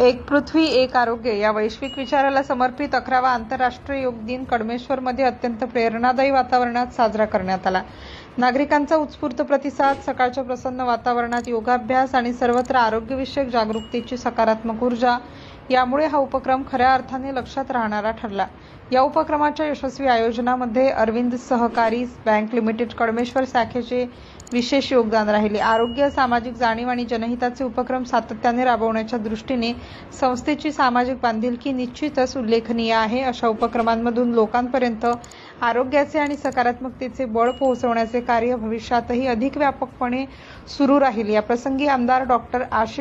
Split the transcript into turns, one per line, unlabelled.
एक पृथ्वी एक आरोग्य. या वैश्विक विचाराला समर्पित अकरावा आंतरराष्ट्रीय योग दिन कडमेश्वरमध्ये अत्यंत प्रेरणादायी वातावरणात साजरा करण्यात आला. नागरिकांचा उत्स्फूर्त प्रतिसाद सकाळच्या प्रसन्न वातावरणात योगाभ्यास आणि सर्वत्र आरोग्यविषयक जागरूकतेची सकारात्मक ऊर्जा यामुळे हा उपक्रम खऱ्या अर्थाने लक्षात राहणारा ठरला. या उपक्रमाच्या यशस्वी आयोजनामध्ये अरविंद सहकारी बँक लिमिटेड कडमेश्वर शाखेचे विशेष योगदान राहिले. आरोग्य सामाजिक जाणीव आणि जनहिताचे उपक्रम सातत्याने राबवण्याच्या दृष्टीने संस्थेची सामाजिक बांधिलकी निश्चितच उल्लेखनीय आहे. अशा उपक्रमांमधून लोकांपर्यंत आरोग्याचे आणि सकारात्मकतेचे बळ पोहोचवण्याचे कार्य भविष्यातही अधिक व्यापकपणे सुरू राहील. या प्रसंगी आमदार डॉक्टर आशिष